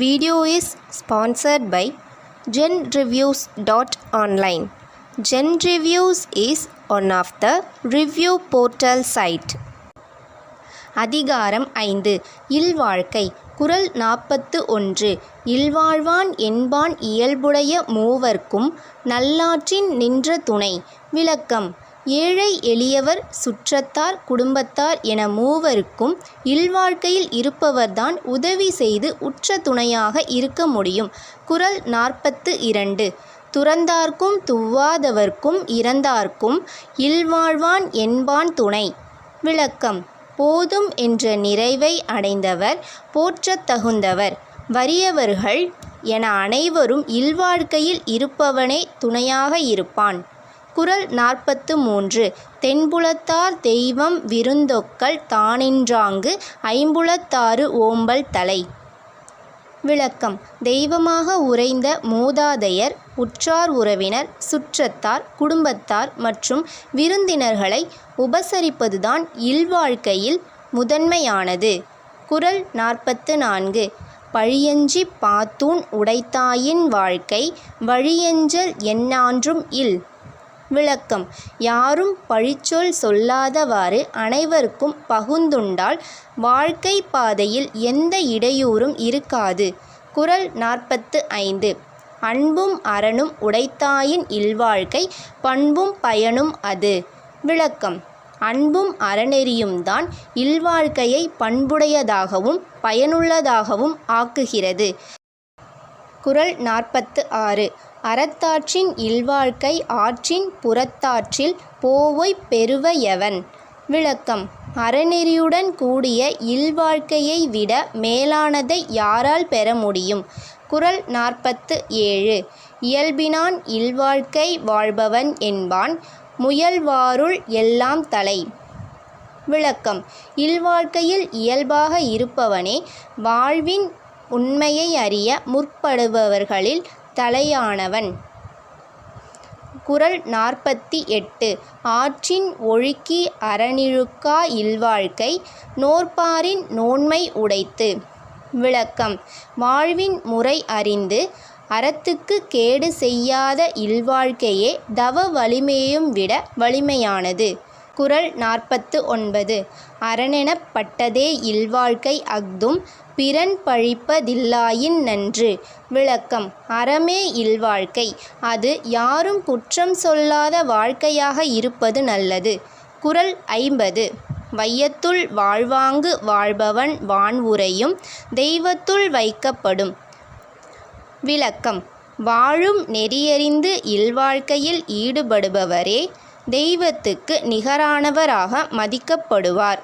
Video is sponsored by Zen reviews dot online Zen reviews is one of the review portal site அதிகாரம் ஐந்து இல்வாழ்க்கை குரல் நாற்பத்து ஒன்று இல்வாழ்வான் என்பான் இயல்புடைய மூவர்க்கும் நல்லாற்றின் நின்ற துணை விளக்கம் ஏழை எளியவர் சுற்றத்தார் குடும்பத்தார் என மூவருக்கும் இல்வாழ்க்கையில் இருப்பவர்தான் உதவி செய்து உற்ற துணையாக இருக்க முடியும். குரல் நாற்பத்து இரண்டு. துறந்தார்க்கும் துவாதவர்க்கும் இறந்தார்க்கும் இல்வாழ்வான் என்பான் துணை. விளக்கம். போதும் என்ற நிறைவை அடைந்தவர் போற்றத் தகுந்தவர். வறியவர்கள் என அனைவரும் இல்வாழ்க்கையில் இருப்பவனே துணையாக இருப்பான். குரல் நாற்பத்து மூன்று. தென்புலத்தார் தெய்வம் விருந்தொக்கல் தானின்றாங்கு ஐம்புலத்தாறு ஓம்பல் தலை. விளக்கம். தெய்வமாக உறைந்த மூதாதையர் உற்றார் உறவினர் சுற்றத்தார் குடும்பத்தார் மற்றும் விருந்தினர்களை உபசரிப்பதுதான் இல்வாழ்க்கையில் முதன்மையானது. குறள் நாற்பத்து நான்கு. பழியஞ்சி பாத்தூன் உடைத்தாயின் வாழ்க்கை வழியஞ்சல் எந்நான்றும் இல். விளக்கம். யாரும் பழிச்சொல் சொல்லாதவாறு அனைவருக்கும் பகுந்துண்டால் வாழ்க்கை பாதையில் எந்த இடையூறும் இருக்காது. குறள் நாற்பத்து ஐந்து. அன்பும் அறனும் உடைத்தாயின் இல்வாழ்க்கை பண்பும் பயனும் அது. விளக்கம். அன்பும் அறநெறியும் தான் இல்வாழ்க்கையை பண்புடையதாகவும் பயனுள்ளதாகவும் ஆக்குகிறது. குறள் நாற்பத்து ஆறு. அறத்தாற்றின் இல்வாழ்க்கை ஆற்றின் புறத்தாற்றில் போவோய் பெறுவ எவன் விளக்கம். அறநெறியுடன் கூடிய இல்வாழ்க்கையை விட மேலானதை யாரால் பெற முடியும்? குறள் நாற்பத்து ஏழு. இயல்பினான் இல்வாழ்க்கை வாழ்பவன் என்பான். முயல்வாருள் எல்லாம் தலை. விளக்கம். இல்வாழ்க்கையில் இயல்பாக இருப்பவனே வாழ்வின் உண்மையை அறிய முற்படுபவர்களில் தலையானவன். குரல் நாற்பத்தி எட்டு. ஆற்றின் ஒழுக்கி அறநிழுக்கா இல்வாழ்க்கை நோற்பாரின் நோன்மை உடைத்து. விளக்கம். வாழ்வின் முறை அறிந்து அறத்துக்கு கேடு செய்யாத இல்வாழ்க்கையே தவ வலிமையையும் விட வலிமையானது. குறள் நாற்பத்து ஒன்பது. அரணெனப்பட்டதே இல்வாழ்க்கை அஃதும் பிறன் பழிப்பதில்லாயின் நன்று. விளக்கம் அறமே இல்வாழ்க்கை. அது யாரும் குற்றம் சொல்லாத வாழ்க்கையாக இருப்பது நல்லது. குறள் ஐம்பது. வையத்துள் வாழ்வாங்கு வாழ்பவன் வான்உரையும் தெய்வத்துள் வைக்கப்படும். விளக்கம் வாழும் நெறியறிந்து இல்வாழ்க்கையில் ஈடுபடுபவரே தெய்வத்துக்கு நிகரானவராக மதிக்கப்படுவார்.